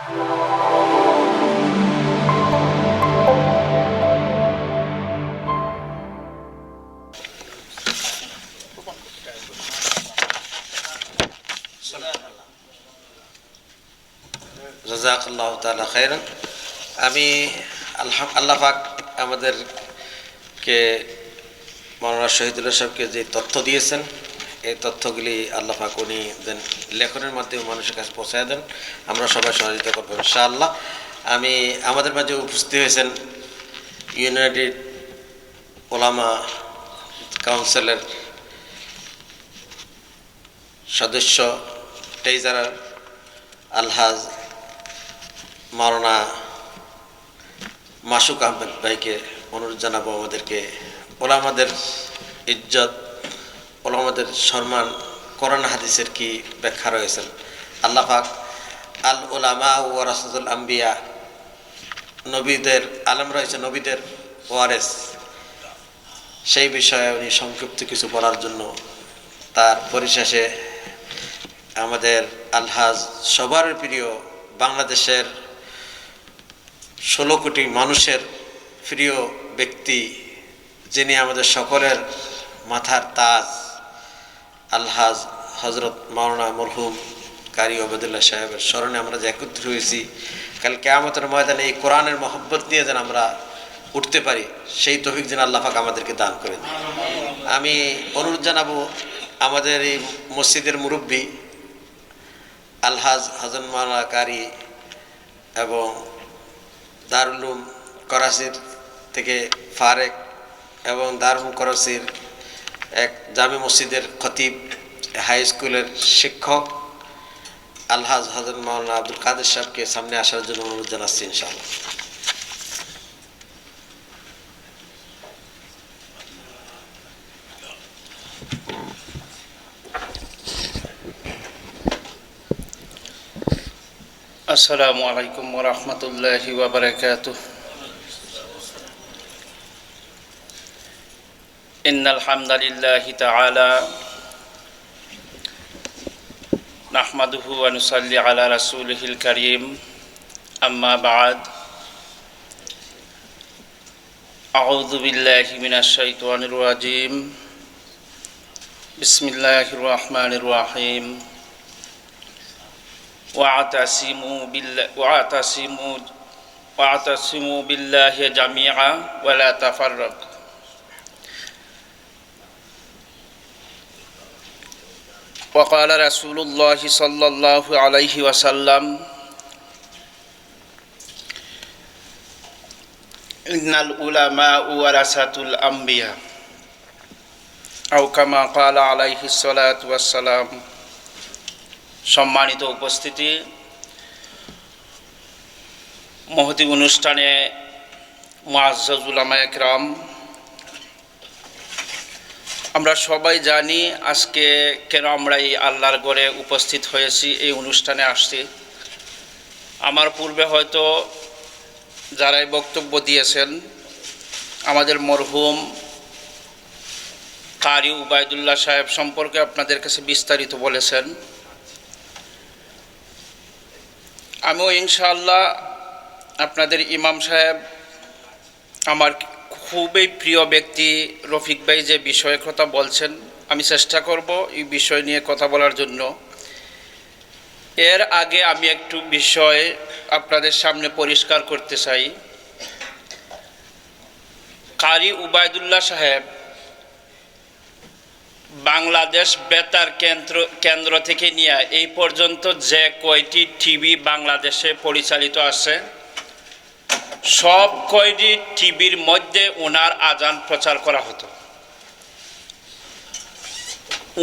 আমি আল্লাহ আল্লাহ পাক আমাদেরকে মৌলানা শহীদুল্লাহ সাহেবকে যে তথ্য দিয়েছেন এই তথ্যগুলি আল্লাহ পাক উনি দেন, লেখনের মাধ্যমে মানুষের কাছে পৌঁছায় দেন। আমরা সবাই সহযোগিতা করব ইনশাআল্লাহ। আমি আমাদের মাঝে উপস্থিত হয়েছেন ইউনাইটেড ওলামা কাউন্সিলের সদস্য ট্রেজারার আলহাজ মাওলানা মাসুক আহমেদ ভাইকে অনুরোধ জানাব আমাদেরকে। ওলামাদের ইজ্জত ওলামাদের সম্মান কোরআন হাদিসের কি ব্যাখ্যা রয়েছেন আল্লাহ পাক আল ওলামা ও রাসুল আম্বিয়া নবীদের, আলম রয়েছে নবীদের ওয়ারেস। সেই বিষয়ে উনি সংক্ষিপ্ত কিছু বলার জন্য তার পরিশেষে আমাদের আলহাজ সবার প্রিয় বাংলাদেশের ষোলো কোটি মানুষের প্রিয় ব্যক্তি যিনি আমাদের সকলের মাথার তাজ। আলহাজ হজরত মাওলানা মরহুম কারি ওবেদুল্লাহ সাহেবের স্মরণে আমরা যে একত্র হয়েছি, কাল কেয়ামতের ময়দানে এই কোরআনের মহব্বত নিয়ে যেন আমরা উঠতে পারি, সেই তফিক যেন আল্লাহ পাক আমাদেরকে দান করে আমি অনুরোধ জানাব আমাদের এই মসজিদের মুরব্বী আলহাজ হাজন মাওলানা কারি এবং দারুলুম করাচির থেকে ফারেক এবং দারুল করাচির এক জামে মসজিদের খতিব, হাই স্কুলের শিক্ষক, আলহাজ হাজর মাওলানা আব্দুল কাদের সাহেবকে সামনে আসার জন্য অনুরোধ জানাচ্ছি ইনশাআল্লাহ। আসসালামু আলাইকুম ওরহমতুল্লাহি ওবরাকাতুহ إن الحمد لله تعالى نحمده ونصلي على رسوله الكريم. أما بعد أعوذ بالله من الشيطان الرجيم. بسم الله الرحمن الرحيم. واعتصموا بالله واعتصموا واعتصموا بالله جميعا ولا تفرقوا. وقال رسول الله صلى الله عليه وسلم إن العلماء ورثة الأنبياء أو كما قال عليه الصلاة والسلام সম্মানিত উপস্থিতি মহতি অনুষ্ঠানে মুআজ্জাজুলামা একরাম আমরা সবাই জানি আজকে কেন আমরা এই আল্লাহর গড়ে উপস্থিত হয়েছি, এই অনুষ্ঠানে আসছি। আমার পূর্বে হয়তো যারাই বক্তব্য দিয়েছেন, আমাদের মরহুম কারি উবায়দুল্লাহ সাহেব সম্পর্কে আপনাদের কাছে বিস্তারিত বলেছেন। আমিও ইনশাআল্লাহ আপনাদের ইমাম সাহেব আমার খুবই প্রিয় ব্যক্তি রফিক ভাই যে বিষয়ের কথা বলছেন, আমি চেষ্টা করব এই বিষয় নিয়ে কথা বলার জন্য। এর আগে আমি একটু বিষয় আপনাদের সামনে পরিষ্কার করতে চাই। কারি উবায়দুল্লাহ সাহেব বাংলাদেশ বেতার কেন্দ্র কেন্দ্র থেকে নিয়ে এই পর্যন্ত যে কয়টি টিভি বাংলাদেশে পরিচালিত আছে সব কয়টি টিভির মধ্যে ওনার আজান প্রচার করা হতো।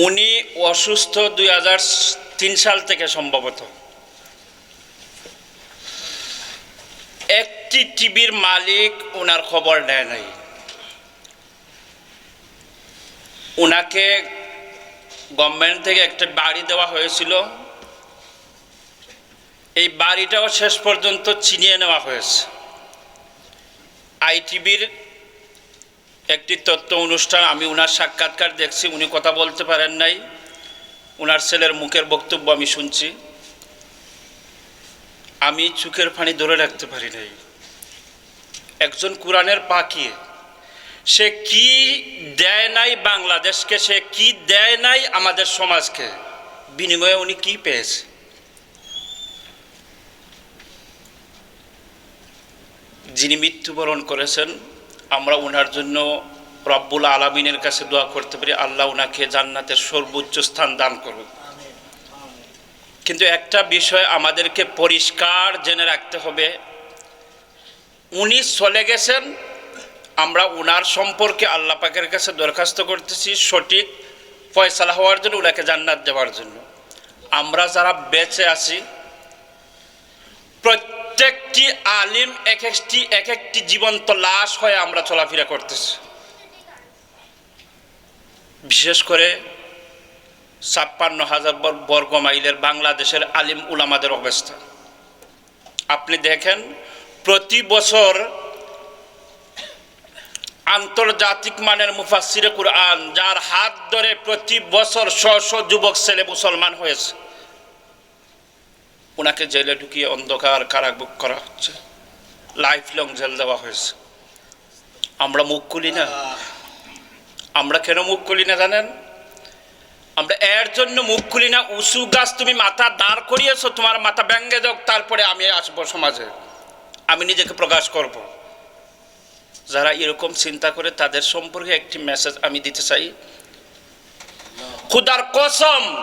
উনি অসুস্থ দুই তিন সাল থেকে সম্ভবত। একটি টিভির মালিক ওনার খবর নেয় নাই। ওনাকে গভর্নমেন্ট থেকে একটা বাড়ি দেওয়া হয়েছিল। এই বাড়িটাও শেষ পর্যন্ত চিনিয়ে নেওয়া হয়েছে। আইটিভির একটি তত্ত্ব অনুষ্ঠান, আমি ওনার সাক্ষাৎকার দেখছি, উনি কথা বলতে পারেন নাই। ওনার ছেলের মুখের বক্তব্য আমি শুনছি। আমি চোখের পানি ধরে রাখতে পারি নাই। একজন কোরআনের পাখি, সে কি দেয় নাই বাংলাদেশকে, সে কি দেয় নাই আমাদের সমাজকে, বিনিময়ে উনি কি পেয়েছে? যিনি মৃত্যুবরণ করেছেন, আমরা ওনার জন্য রব্বুল আলমিনের কাছে দোয়া করতে পারি, আল্লাহ ওনাকে জান্নাতের সর্বোচ্চ স্থান দান করুন কিন্তু একটা বিষয় আমাদেরকে পরিষ্কার জেনে রাখতে হবে, উনি চলে গেছেন, আমরা ওনার সম্পর্কে আল্লাহ পাকের কাছে দরখাস্ত করতেছি সঠিক ফয়সালা হওয়ার জন্য ওনাকে জান্নাত দেওয়ার জন্য। আমরা যারা বেঁচে আছি প্রত্যেকটি আলিম এক একটি এক একটি জীবন্ত লাশ হয়ে আমরা চলাফেরা করতেছি। বিশেষ করে ছাপ্পান্ন হাজার বর্গ মাইলের বাংলাদেশের আলিম উলামাদের অবস্থা। আপনি দেখেন, প্রতি বছর আন্তর্জাতিক মানের মুফাসিরে কুরআন, যার হাত ধরে প্রতি বছর শ শ যুবক ছেলে মুসলমান হয়েছে। ওনাকে জেলে ঢুকিয়ে অন্ধকার কারাভোগ করা হচ্ছে। লাইফ লং জেল দেওয়া হয়েছে। আমরা মুখ খুলি না। আমরা কেন মুখ খুলি না জানেন? আমরা এর জন্য মুখ খুলি না। উঁচু গাছ তুমি মাথা দাঁড় করিয়েছো, তোমার মাথা ব্যঙ্গে যাক, তারপরে আমি আসব সমাজে। আমি নিজেকে প্রকাশ করব। যারা এরকম চিন্তা করে, তাদের সম্পর্কে একটি মেসেজ আমি দিতে চাই। খুদার কসম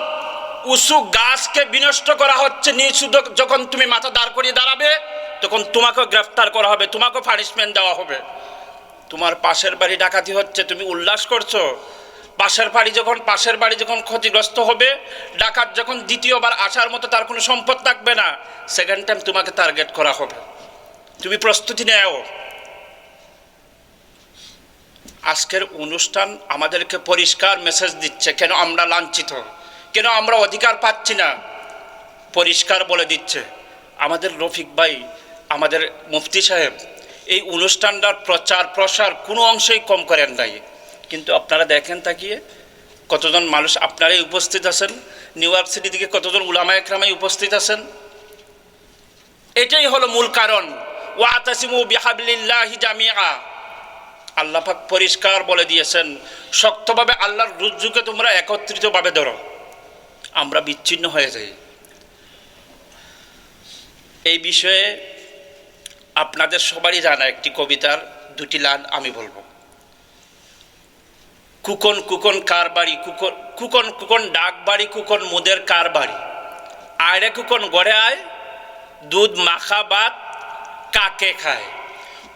উঁচু গাছকে বিনষ্ট করা হচ্ছে নিচু যখন তুমি মাথা দাঁড় করিয়ে দাঁড়াবে, তখন তোমাকেও গ্রেফতার করা হবে, তোমাকেও পানিশমেন্ট দেওয়া হবে। তোমার পাশের বাড়ি ডাকাতি হচ্ছে, তুমি উল্লাস করছ। পাশের বাড়ি যখন পাশের বাড়ি যখন ক্ষতিগ্রস্ত হবে, ডাকাত যখন দ্বিতীয়বার আসার মতো তার কোনো সম্পদ থাকবে না সেকেন্ড টাইম তোমাকে টার্গেট করা হবে। তুমি প্রস্তুতি নেও। আজকের অনুষ্ঠান আমাদেরকে পরিষ্কার মেসেজ দিচ্ছে, কেন আমরা লাঞ্ছিত? কেন আমরা অধিকার পাচ্ছি না? পরিষ্কার বলে দিচ্ছে। আমাদের রফিক ভাই, আমাদের মুফতি সাহেব, এই অনুষ্ঠানটার প্রচার প্রসার কোনো অংশেই কম করেন নাই। কিন্তু আপনারা দেখেন তাকিয়ে, কতজন মানুষ আপনারাই উপস্থিত আছেন? নিউ ইয়র্ক সিটি থেকে কতজন উলামা একরামাই উপস্থিত আছেন? এটাই হলো মূল কারণ। ওয়াতাসিমু বিহাবিল্লাহি জামিআ। আল্লাহ পাক পরিষ্কার বলে দিয়েছেন, শক্তভাবে আল্লাহর রুজ্জুকে তোমরা একত্রিতভাবে ধরো। আমরা বিচ্ছিন্ন হয়ে যাই। এই বিষয়ে আপনাদের সবারই জানা একটি কবিতার দুটি লান আমি বলব। কুকন কুকন কার বাড়ি কুকন কুকন কুকন ডাক বাড়ি কুকন মুদের কার বাড়ি আয়রে কুকন, গড়ে আয়। দুধ মাখা ভাত কাকে খায়?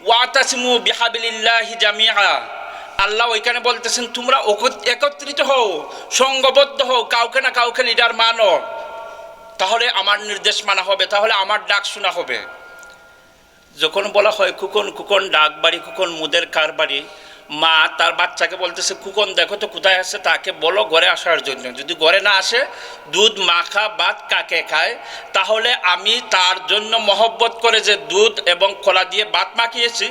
ওয়াতাসমু বিহাবিলিল্লাহি জামিআ। আল্লাহ ওইখানে বলতেছেন, তোমরা একত্রিত হও, সঙ্গবদ্ধ হও, কাউকে না কাউকে লিডার মানো। তাহলে আমার নির্দেশ মানা হবে, তাহলে আমার ডাক শোনা হবে। যখন বলা হয় কুকন কুকন ডাক বাড়ি, কুকন মুদের কার বাড়ি, মা তার বাচ্চাকে বলতেছে, কুকন, দেখো তো কোথায় আছে, তাকে বলো ঘরে আসার জন্য। যদি ঘরে না আসে, দুধ মাখা ভাত কাকে খায়? তাহলে আমি তার জন্য মহব্বত করে যে দুধ এবং কলা দিয়ে ভাত মাখিয়েছি,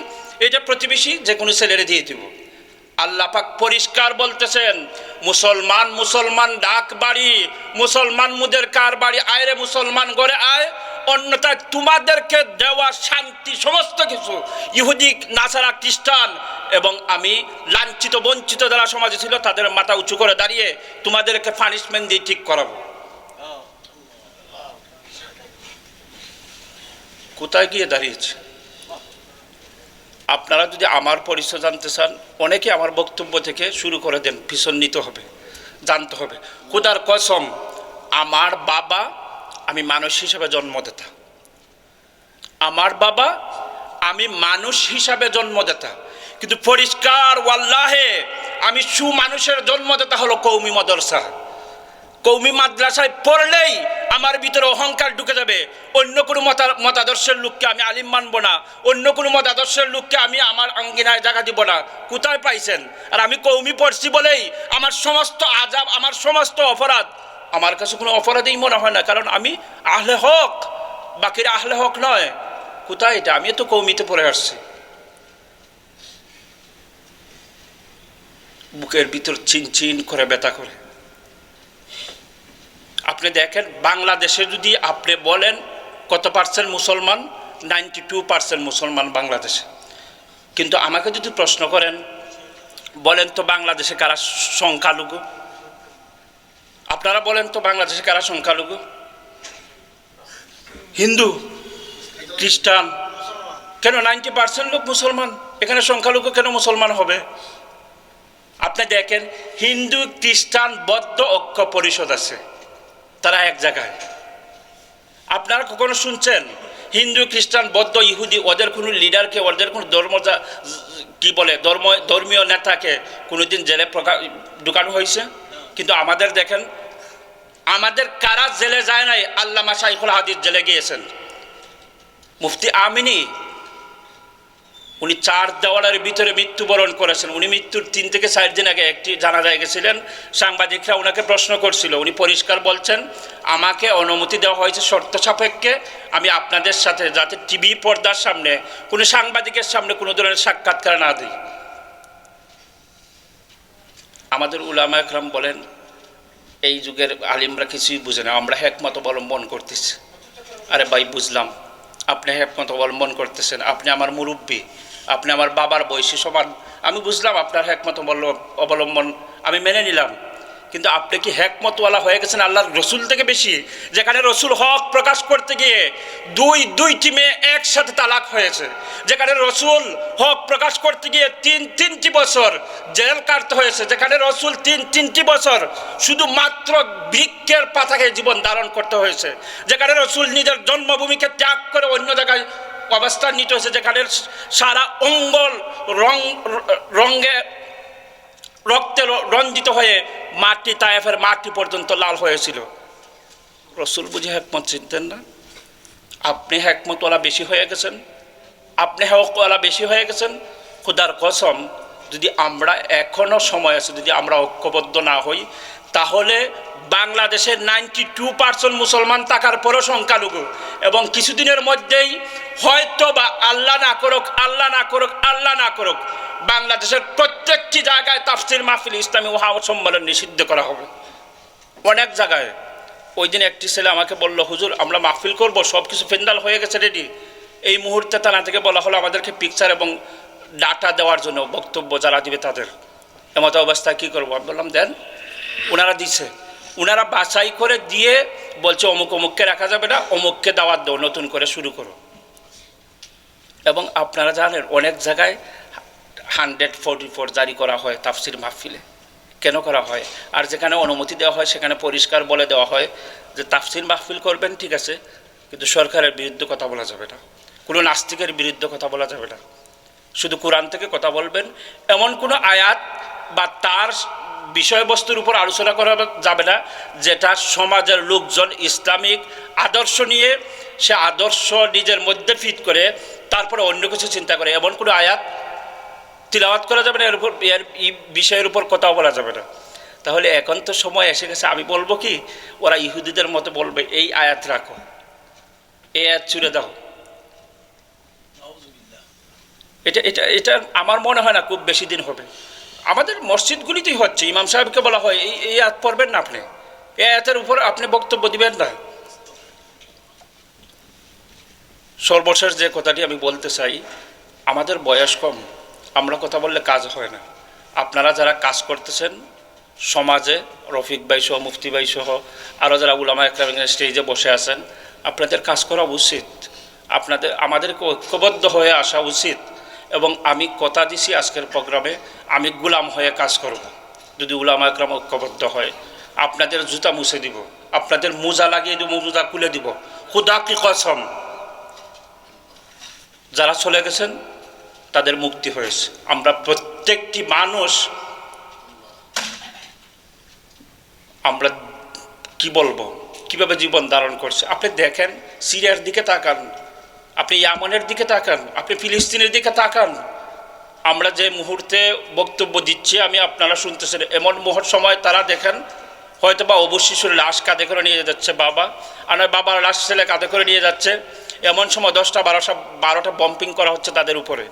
এটা প্রতিবেশী যে কোনো ছেলেরে দিয়ে দিব। আল্লাহ পাক পরিষ্কার বলতেছেন, মুসলমান মুসলমান ডাক বাড়ি, মুসলমান মুদের কার বাড়ি? আয়রে মুসলমান গড়ে আয়। অন্যথায় তোমাদেরকে দেওয়া শান্তি সমস্ত কিছু। ইহুদি, নাসারা, খ্রিস্টান এবং আমি লাঞ্ছিত, বঞ্চিত যারা সমাজে ছিল, তাদের মাথা উঁচু করে দাঁড়িয়ে তোমাদেরকে পানিশমেন্ট দিয়ে ঠিক করাবো। কোথায় গিয়ে দাঁড়িয়েছে? আপনারা যদি আমার পরিচয় জানতে চান, অনেকে আমার বক্তব্য থেকে শুরু করে দেন ভীষণ নিতে হবে, জানতে হবে। খুদার কসম, আমার বাবা, আমি মানুষ হিসাবে জন্মদাতা। আমার বাবা, আমি মানুষ হিসাবে জন্মদাতা। কিন্তু পরিষ্কার, ওয়াল্লাহে, আমি সুমানুষের জন্মদাতা হলো কৌমি মদরসা। কৌমি মাদ্রাসায় পড়লেই আমার ভিতরে অহংকার ঢুকে যাবে। অন্য কোনো মতা, মতাদর্শের লোককে আমি আলিম মানব না। অন্য কোনো মতাদর্শের লোককে আমি আমার আঙ্গিনায় জায়গা দিব না। কোথায় পাইছেন? আর আমি কৌমি পড়ছি বলেই আমার সমস্ত আজাব আমার সমস্ত অপরাধ, আমার কাছে কোনো অপরাধেই মনে হয় না। কারণ আমি আহলে হক, বাকিরা আহলে হক নয়। কোথায় এটা? আমি তো কৌমিতে পড়ে আসছি। বুকের ভিতর চিন চিন করে ব্যথা করে। আপনি দেখেন, বাংলাদেশে যদি আপনি বলেন কত পার্সেন্ট মুসলমান নাইনটি টু পার্সেন্ট মুসলমান বাংলাদেশে। কিন্তু আমাকে যদি প্রশ্ন করেন, বলেন তো বাংলাদেশে কারা সংখ্যালঘু? আপনারা বলেন তো বাংলাদেশে কারা সংখ্যালঘু? হিন্দু, খ্রিস্টান, কেন নাইনটি পার্সেন্ট লোক মুসলমান? এখানে সংখ্যালঘু কেন মুসলমান হবে? আপনি দেখেন, হিন্দু, খ্রিস্টান বৌদ্ধ ঐক্য পরিষদ আছে। তারা এক জায়গায়। আপনারা কখনো শুনছেন, হিন্দু, খ্রিস্টান, বৌদ্ধ, ইহুদি, ওদের কোনো লিডারকে, ওদের কোনো ধর্ম কি বলে, ধর্ম, ধর্মীয় নেতাকে কোনোদিন জেলে প্রকাশ ঢুকানো হয়েছে? কিন্তু আমাদের দেখেন, আমাদের কারা জেলে যায় নাই? আল্লামা শাইখুল হাদিস জেলে গিয়েছেন। মুফতি আমিনী উনি চার দেওয়ালের ভিতরে মৃত্যুবরণ করেছেন। উনি মৃত্যুর তিন থেকে চার দিন আগে একটি জানাজায় গেছিলেন। সাংবাদিকরা ওনাকে প্রশ্ন করছিল। উনি পরিষ্কার বলছেন, আমাকে অনুমতি দেওয়া হয়েছে শর্ত সাপেক্ষে। আমি আপনাদের সাথে যাতে টিভি পর্দার সামনে, কোনো সাংবাদিকের সামনে কোনো ধরনের সাক্ষাৎকার না দিই। আমাদের উলামা একরাম বলেন, এই যুগের আলিমরা কিছুই বুঝে না। আমরা একমত অবলম্বন করতেছি। আরে ভাই, বুঝলাম। আপনি একমত অবলম্বন করতেছেন। আপনি আমার মুরব্বী। আপনি আমার বাবার বয়সী সমান। আমি বুঝলাম আপনার অবল- অবলম্বন। আমি মেনে নিলাম। কিন্তু আপনি কি হেকমতওয়ালা হয়ে গেছেন আল্লাহর রসুল থেকে বেশি? যেখানে রসুল হক প্রকাশ করতে গিয়ে দুই দুই টিমে একসাথে তালাক হয়েছে। যেখানে রসুল হক প্রকাশ করতে গিয়ে তিন তিনটি বছর জেল কাটতে হয়েছে। যেখানে রসুল তিন তিনটি বছর শুধুমাত্র বৃক্ষের পাতাকে জীবন ধারণ করতে হয়েছে। যেখানে রসুল নিজের জন্মভূমিকে ত্যাগ করে অন্য জায়গায় অবস্থান নিতে হয়েছে, যেখানে সারা অঙ্গল রং, রঙে রক্তে রঞ্জিত হয়ে মাটি, তায়েফের মাটি পর্যন্ত লাল হয়েছিল। রসুল বুঝি হেকমত চিনতেন না। আপনি হেকমতওয়ালা বেশি হয়ে গেছেন। আপনি হকওয়ালা বেশি হয়ে গেছেন। খুদার কসম, যদি আমরা এখনও সময় আছে, যদি আমরা ঐক্যবদ্ধ না হই তাহলে বাংলাদেশের নাইনটি টু পার্সেন্ট মুসলমান থাকার পরও সংখ্যালঘু। এবং কিছুদিনের মধ্যেই হয়তো বা আল্লাহ না করুক, আল্লাহ না করুক, আল্লাহ না করুক, বাংলাদেশের প্রত্যেকটি জায়গায় তাফসির মাহফিল ইসলামী ওহা সম্মেলন নিষিদ্ধ করা হবে। অনেক জায়গায় ওই দিন একটি ছেলে আমাকে বলল, হুজুর, আমরা মাহফিল করব সব কিছু ফেন্ডাল হয়ে গেছে রেডি। এই মুহূর্তে থানা থেকে বলা হলো, আমাদেরকে পিকচার এবং ডাটা দেওয়ার জন্য বক্তব্য যারা দিবে তাদের। এমত অবস্থায় কী করব? আমি বললাম, দেন ওনারা দিছে। ওনারা বাছাই করে দিয়ে বলছে, অমুক অমুককে রাখা যাবে না, অমুককে দাওয়াত দাও, নতুন করে শুরু করো। এবং আপনারা জানেন, অনেক জায়গায় হান্ড্রেড ফোরটি ফোর জারি করা হয় তাফসির মাহফিলে। কেন করা হয়? আর যেখানে অনুমতি দেওয়া হয়, সেখানে পরিষ্কার বলে দেওয়া হয় যে তাফসির মাহফিল করবেন, ঠিক আছে, কিন্তু সরকারের বিরুদ্ধে কথা বলা যাবে না। কোনো নাস্তিকের বিরুদ্ধে কথা বলা যাবে না। শুধু কোরআন থেকে কথা বলবেন। এমন কোনো আয়াত বা তার বিষয়বস্তুর উপর আলোচনা করা যাবে না, যেটা সমাজের লোকজন ইসলামিক আদর্শ নিয়ে, সে আদর্শ নিজের মধ্যে ফিট করে, তারপরে অন্য কিছু চিন্তা করে। এমন কোনো আয়াত তিলাওয়াত করা যাবে না, এর উপর এর বিষয়ের উপর কথাও বলা যাবে না। তাহলে এখন তো সময় এসে গেছে, আমি বলব কি, ওরা ইহুদিদের মতো বলবে, এই আয়াত রাখো। এই আয়াত ছুড়ে দাও। এটা এটা এটা আমার মনে হয় না খুব বেশি দিন হবে। আমাদের মসজিদগুলিতেই হচ্ছে, ইমাম সাহেবকে বলা হয়, এই এই আয়াত পড়বেন না আপনি। এই আয়াতের উপর আপনি বক্তব্য দিবেন না। সর্বশেষ যে কথাটি আমি বলতে চাই, আমাদের বয়স কম, আমরা কথা বললে কাজ হয় না। আপনারা যারা কাজ করতেছেন, সমাজে, রফিক ভাই সহ, মুফতি ভাই সহ আরও যারা উলামা একরাম স্টেজে বসে আছেন, আপনাদের কাজ করা উচিত। আপনাদের, আমাদেরকে ঐক্যবদ্ধ হয়ে আসা উচিত। এবং আমি কথা দিছি আজকের প্রোগ্রামে, আমি গুলাম হয়ে কাজ করব। যদি উলামা একরাম ঐক্যবদ্ধ হয়, আপনাদের জুতা মুছে দিব, আপনাদের মোজা লাগিয়ে দিব, মোজা খুলে দিব। খুদা কি কসম? যারা চলে গেছেন, তাদের মুক্তি হয়েছে। আমরা প্রত্যেকটি মানুষ, আমরা কি বলব? কীভাবে জীবন ধারণ করছে? আপনি দেখেন, সিরিয়ার দিকে তাকান। আপনি ইয়ামনের দিকে তাকান, আপনি ফিলিস্তিনের দিকে তাকান। আমরা যে মুহূর্তে বক্তব্য দিচ্ছি, আমি আপনারা শুনতেছেন, এমন মুহূর্ত সময় তারা দেখেন হয়তো বা অবশিশুর লাশ কাঁধে করে নিয়ে যাচ্ছে বাবা, আর বাবার লাশ ছেলে কাঁধে করে নিয়ে যাচ্ছে। এমন সময় দশটা বারোটা বারোটা বম্পিং করা হচ্ছে তাদের উপরে।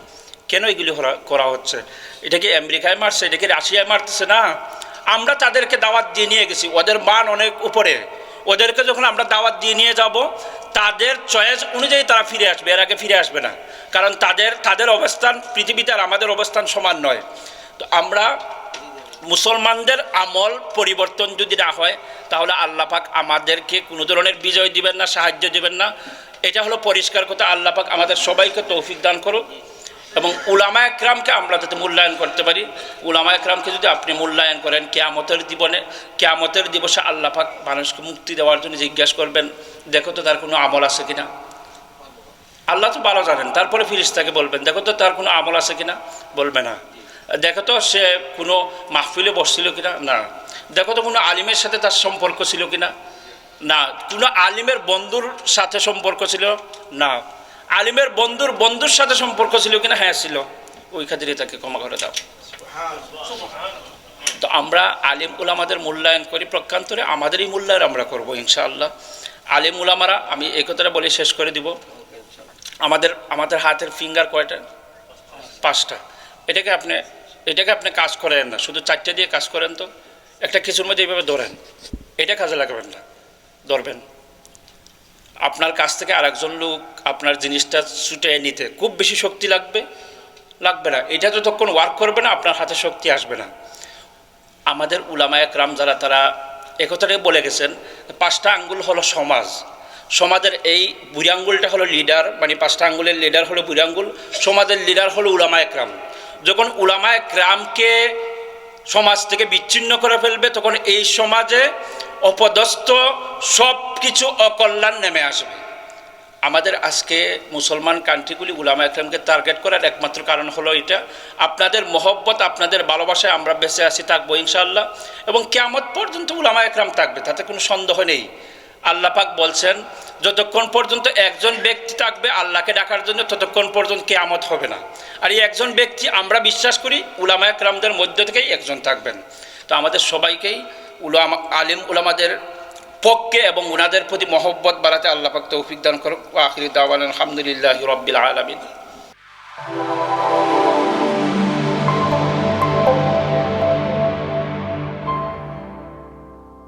কেন এগুলি করা হচ্ছে? এটা কি আমেরিকায় মারছে? এটা কি রাশিয়ায় মারতেছে? না। আমরা তাদেরকে দাওয়াত দিয়ে নিয়ে গেছি। ওদের মান অনেক উপরে। ওদেরকে যখন আমরা দাওয়াত দিয়ে নিয়ে যাব, তাদের চয়েস অনুযায়ী তারা ফিরে আসবে, এর আগে ফিরে আসবে না। কারণ তাদের তাদের অবস্থান, পৃথিবীতে আর আমাদের অবস্থান সমান নয়। তো আমরা মুসলমানদের আমল পরিবর্তন যদি না হয়, তাহলে আল্লাহ পাক আমাদেরকে কোনো ধরনের বিজয় দিবেন না, সাহায্য দিবেন না। এটা হলো পরিষ্কার কথা, আল্লাহ পাক আমাদের সবাইকে তৌফিক দান করুক। এবং উলামা একরামকে আমরা যাতে মূল্যায়ন করতে পারি। উলামা একরামকে যদি আপনি মূল্যায়ন করেন কেয়ামতের জীবনে, কেয়ামতের দিবসে আল্লাহ পাক মানুষকে মুক্তি দেওয়ার জন্য জিজ্ঞাসা করবেন, দেখো তো তার কোনো আমল আছে কিনা? আল্লাহ তো ভালো জানেন। তারপরে ফিরিস্তাকে বলবেন, দেখো তো তার কোনো আমল আছে কিনা? বলবে না। দেখো তো সে কোনো মাহফিলে বসছিল কিনা? না। দেখো তো কোনো আলিমের সাথে তার সম্পর্ক ছিল কিনা? না। কোনো আলিমের বন্ধুর সাথে সম্পর্ক ছিল? না। আলিমের বন্ধুর বন্ধুর সাথে সম্পর্ক ছিল কিনা? হ্যাঁ ছিল। ওই খাতিরে তাকে ক্ষমা করে দাও। তো আমরা আলিম উলামাদের মূল্যায়ন করি প্রক্ষান্তরে। আমাদেরই মূল্যায়ন আমরা করব ইনশাআল্লাহ। আলিম উলামারা আমি এই কথাটা বলে শেষ করে দিব। আমাদের আমাদের হাতের ফিঙ্গার কয়টা? পাঁচটা। এটাকে আপনি এটাকে আপনি কাজ করেন না। শুধু চারটে দিয়ে কাজ করেন তো। একটা কিছুর মধ্যে এইভাবে ধরেন। এটা কাজে লাগাবেন না। ধরবেন। আপনার কাছ থেকে আরেকজন লোক আপনার জিনিসটা ছুটে নিতে খুব বেশি শক্তি লাগবে লাগবে না। এটা যতক্ষণ ওয়ার্ক করবে না, আপনার হাতে শক্তি আসবে না। আমাদের উলামায়ক রাম যারা, তারা একথাটাই বলে গেছেন, পাঁচটা আঙ্গুল হলো সমাজ। সমাজের এই বুড়ি আঙ্গুলটা হলো লিডার মানে পাঁচটা আঙ্গুলের লিডার হলো বুড়ি আঙ্গুল, সমাজের লিডার হলো উলামায়ক রাম যখন উলামায়ক রামকে সমাজ থেকে বিচ্ছিন্ন করে ফেলবে, তখন এই সমাজে অপদস্থ সব কিছু অকল্যাণ নেমে আসবে। আমাদের আজকে মুসলমান কান্ট্রিগুলি উলামা একরামকে টার্গেট করার একমাত্র কারণ হলো এটা। আপনাদের মহব্বত, আপনাদের ভালোবাসায় আমরা বেঁচে আছি, থাকব ইনশাআল্লাহ। এবং কেয়ামত পর্যন্ত উলামা একরাম থাকবে, তাতে কোনো সন্দেহ নেই। আল্লাহ পাক বলছেন, যতক্ষণ পর্যন্ত একজন ব্যক্তি থাকবে, আল্লাহকে ডাকার জন্য ততক্ষণ পর্যন্ত কেয়ামত হবে না। আর এই একজন ব্যক্তি, আমরা বিশ্বাস করি, উলামা একরামদের মধ্য থেকেই একজন থাকবেন। তো আমাদের সবাইকেই উলামা, আলিম উলামাদের পক্ষে এবং ওনাদের প্রতি মহব্বত বাড়াতে আল্লাহ পাক তৌফিক দান করুক। আখির দাওয়ান আলহামদুলিল্লাহ রব্বিল আলমিন।